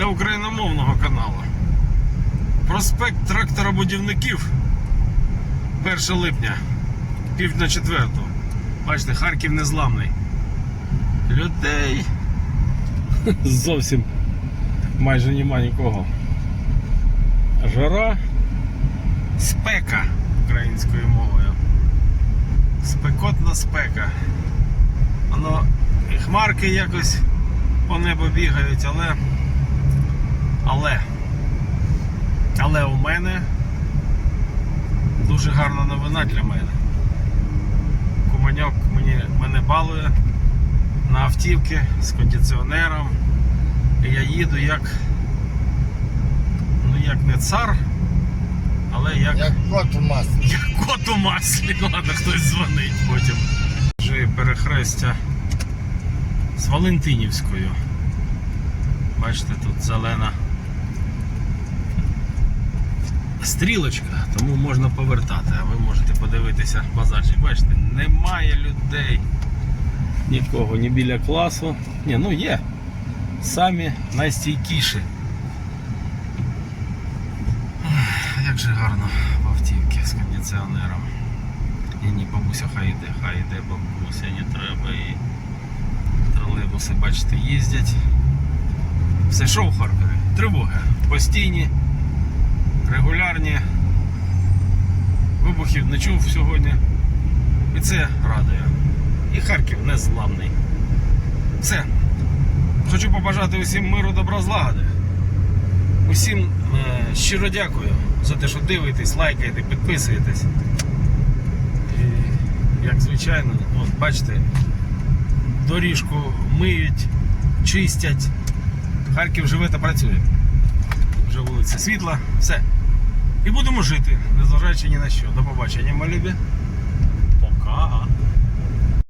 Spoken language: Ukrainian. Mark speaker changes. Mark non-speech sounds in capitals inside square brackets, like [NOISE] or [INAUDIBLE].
Speaker 1: для україномовного каналу. Проспект тракторобудівників 1 липня, пів на четверту. Бачите, Харків незламний. Людей [LAUGHS] зовсім майже нема нікого. Жара, спека українською мовою. Спекотна спека. Воно і хмарки якось по небу бігають, але. Але. Але у мене дуже гарна новина для мене. Куманьок мені, мене балує на автівки з кондиціонером. І я їду як. Ну як не цар, але як.
Speaker 2: Як кот у маслі. [LAUGHS]
Speaker 1: Як кот у маслі, [LAUGHS] ладно, хтось дзвонить потім. Вже перехрестя з Валентинівською. Бачите, тут зелена стрілочка, тому можна повертати, а ви можете подивитися базарчик. Бачите, немає людей. Нікого, ні біля класу. Ні, ну є. Самі найстійкіші. Як же гарно в автівці з кондиціонером. Ні, ні, бабуся хай йде, хай йде бабуся, не треба і тролейбуси, бачите, їздять. Все, що в Харкові? Тривоги. Постійні, регулярні. Вибухів не чув сьогодні. І це радує. І Харків незламний. Все. Хочу побажати усім миру, добра, злагоди. Усім е, щиро дякую за те, що дивитесь, лайкаєте, підписуєтесь. І, як звичайно, от бачите, доріжку миють, чистять. Харків живе та працює. Вже вулиця світла, все. І будемо жити, незважаючи ні на що. До побачення, мої любі. Пока.